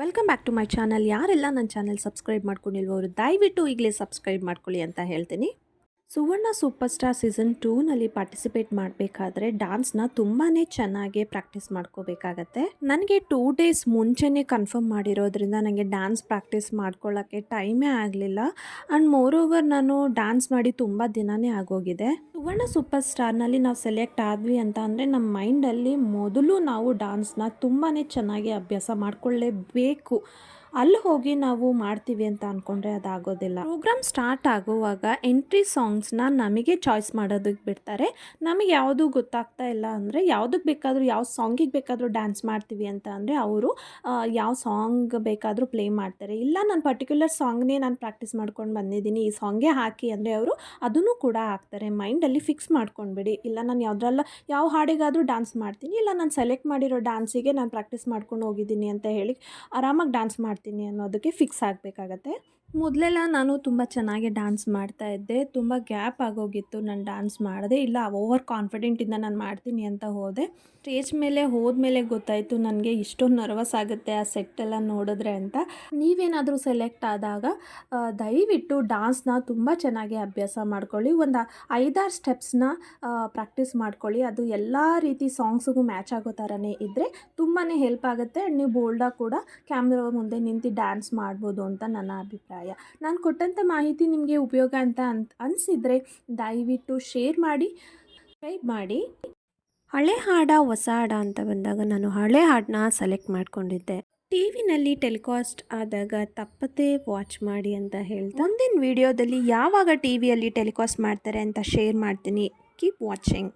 Welcome back to my channel ಯಾರೆಲ್ಲ ನನ್ನ channel subscribe ಮಾಡ್ಕೊಂಡಿಲ್ವೋ ಅವರು ದಯವಿಟ್ಟು ಈಗಲೇ ಸಬ್ಸ್ಕ್ರೈಬ್ ಮಾಡ್ಕೊಳ್ಳಿ ಅಂತ ಹೇಳ್ತೀನಿ. ಸುವರ್ಣ ಸೂಪರ್ ಸ್ಟಾರ್ ಸೀಸನ್ ಟೂನಲ್ಲಿ ಪಾರ್ಟಿಸಿಪೇಟ್ ಮಾಡಬೇಕಾದ್ರೆ ಡ್ಯಾನ್ಸ್ನ ತುಂಬಾ ಚೆನ್ನಾಗಿ ಪ್ರಾಕ್ಟೀಸ್ ಮಾಡ್ಕೋಬೇಕಾಗತ್ತೆ. ನನಗೆ ಟೂ ಡೇಸ್ ಮುಂಚೆನೇ ಕನ್ಫರ್ಮ್ ಮಾಡಿರೋದ್ರಿಂದ ನನಗೆ ಡ್ಯಾನ್ಸ್ ಪ್ರಾಕ್ಟೀಸ್ ಮಾಡ್ಕೊಳ್ಳೋಕ್ಕೆ ಟೈಮೇ ಆಗಲಿಲ್ಲ. ಆ್ಯಂಡ್ ಮೋರ್ ಓವರ್ ನಾನು ಡ್ಯಾನ್ಸ್ ಮಾಡಿ ತುಂಬ ದಿನನೇ ಆಗೋಗಿದೆ. ಸುವರ್ಣ ಸೂಪರ್ ಸ್ಟಾರ್ನಲ್ಲಿ ನಾವು ಸೆಲೆಕ್ಟ್ ಆದ್ವಿ ಅಂತ ಅಂದರೆ ನಮ್ಮ ಮೈಂಡಲ್ಲಿ ಮೊದಲು ನಾವು ಡ್ಯಾನ್ಸ್ನ ತುಂಬಾ ಚೆನ್ನಾಗಿ ಅಭ್ಯಾಸ ಮಾಡ್ಕೊಳ್ಳೇಬೇಕು. ಅಲ್ಲಿ ಹೋಗಿ ನಾವು ಮಾಡ್ತೀವಿ ಅಂತ ಅಂದ್ಕೊಂಡ್ರೆ ಅದಾಗೋದಿಲ್ಲ. ಪ್ರೋಗ್ರಾಮ್ ಸ್ಟಾರ್ಟ್ ಆಗುವಾಗ ಎಂಟ್ರಿ ಸಾಂಗ್ಸ್ನ ನಮಗೆ ಚಾಯ್ಸ್ ಮಾಡೋದಕ್ಕೆ ಬಿಡ್ತಾರೆ. ನಮಗೆ ಯಾವುದು ಗೊತ್ತಾಗ್ತಾ ಇಲ್ಲ ಅಂದರೆ ಯಾವುದಕ್ಕೆ ಬೇಕಾದರೂ ಯಾವ ಸಾಂಗಿಗೆ ಬೇಕಾದರೂ ಡ್ಯಾನ್ಸ್ ಮಾಡ್ತೀವಿ ಅಂತ ಅಂದರೆ ಅವರು ಯಾವ ಸಾಂಗ್ ಬೇಕಾದರೂ ಪ್ಲೇ ಮಾಡ್ತಾರೆ. ಇಲ್ಲ, ನಾನು ಪರ್ಟಿಕ್ಯುಲರ್ ಸಾಂಗ್ನೇ ನಾನು ಪ್ರಾಕ್ಟೀಸ್ ಮಾಡ್ಕೊಂಡು ಬಂದಿದ್ದೀನಿ, ಈ ಸಾಂಗೇ ಹಾಕಿ ಅಂದರೆ ಅವರು ಅದನ್ನು ಕೂಡ ಹಾಕ್ತಾರೆ. ಮೈಂಡಲ್ಲಿ ಫಿಕ್ಸ್ ಮಾಡ್ಕೊಂಡ್ಬಿಡಿ. ಇಲ್ಲ, ನಾನು ಯಾವುದ್ರಲ್ಲ ಯಾವ ಹಾಡಿಗಾದರೂ ಡ್ಯಾನ್ಸ್ ಮಾಡ್ತೀನಿ. ಇಲ್ಲ, ನಾನು ಸೆಲೆಕ್ಟ್ ಮಾಡಿರೋ ಡ್ಯಾನ್ಸಿಗೆ ನಾನು ಪ್ರಾಕ್ಟೀಸ್ ಮಾಡ್ಕೊಂಡು ಹೋಗಿದ್ದೀನಿ ಅಂತ ಹೇಳಿ ಆರಾಮಾಗಿ ಡ್ಯಾನ್ಸ್ ಮಾಡ್ತೀನಿ. ಅನ್ನೋದಕ್ಕೆ ಫಿಕ್ಸ್ ಆಗಬೇಕಾಗತ್ತೆ. ಮೊದಲೆಲ್ಲ ನಾನು ತುಂಬ ಚೆನ್ನಾಗಿ ಡ್ಯಾನ್ಸ್ ಮಾಡ್ತಾ ಇದ್ದೆ. ತುಂಬ ಗ್ಯಾಪ್ ಆಗೋಗಿತ್ತು ನಾನು ಡ್ಯಾನ್ಸ್ ಮಾಡಿದೆ. ಇಲ್ಲ ಓವರ್ ಕಾನ್ಫಿಡೆಂಟಿಂದ ನಾನು ಮಾಡ್ತೀನಿ ಅಂತ ಹೋದೆ. ಸ್ಟೇಜ್ ಮೇಲೆ ಹೋದ್ಮೇಲೆ ಗೊತ್ತಾಯಿತು ನನಗೆ ಇಷ್ಟೊಂದು ನರ್ವಸ್ ಆಗುತ್ತೆ ಆ ಸೆಟ್ಟೆಲ್ಲ ನೋಡಿದ್ರೆ ಅಂತ. ನೀವೇನಾದರೂ ಸೆಲೆಕ್ಟ್ ಆದಾಗ ದಯವಿಟ್ಟು ಡ್ಯಾನ್ಸ್ನ ತುಂಬ ಚೆನ್ನಾಗಿ ಅಭ್ಯಾಸ ಮಾಡ್ಕೊಳ್ಳಿ. ಒಂದು ಐದಾರು ಸ್ಟೆಪ್ಸ್ನ ಪ್ರಾಕ್ಟೀಸ್ ಮಾಡ್ಕೊಳ್ಳಿ. ಅದು ಎಲ್ಲ ರೀತಿ ಸಾಂಗ್ಸಿಗೂ ಮ್ಯಾಚ್ ಆಗೋ ಥರನೇ ಇದ್ದರೆ ತುಂಬಾ ಹೆಲ್ಪ್ ಆಗುತ್ತೆ. ನೀವು ಬೋಲ್ಡಾಗಿ ಕೂಡ ಕ್ಯಾಮ್ರಾ ಮುಂದೆ ನಿಂತು ಡ್ಯಾನ್ಸ್ ಮಾಡ್ಬೋದು ಅಂತ ನನ್ನ ಅಭಿಪ್ರಾಯ. ನಾನು ಕೊಟ್ಟಂಥ ಮಾಹಿತಿ ನಿಮಗೆ ಉಪಯೋಗ ಅಂತ ಅಂತ, ಅನಿಸಿದರೆ ದಯವಿಟ್ಟು ಶೇರ್ ಮಾಡಿ ಸಬ್ಸ್ಕ್ರೈಬ್ ಮಾಡಿ. ಹಳೆ ಹಾಡ ಹೊಸ ಹಾಡ ಅಂತ ಬಂದಾಗ ನಾನು ಹಳೆ ಹಾಡನ್ನ ಸೆಲೆಕ್ಟ್ ಮಾಡಿಕೊಂಡಿದ್ದೆ. ಟಿ ವಿನಲ್ಲಿ ಟೆಲಿಕಾಸ್ಟ್ ಆದಾಗ ತಪ್ಪದೇ ವಾಚ್ ಮಾಡಿ ಅಂತ ಹೇಳ್ತಾ ಮುಂದಿನ ವಿಡಿಯೋದಲ್ಲಿ ಯಾವಾಗ ಟಿ ವಿಯಲ್ಲಿ ಟೆಲಿಕಾಸ್ಟ್ ಮಾಡ್ತಾರೆ ಅಂತ ಶೇರ್ ಮಾಡ್ತೀನಿ. Keep watching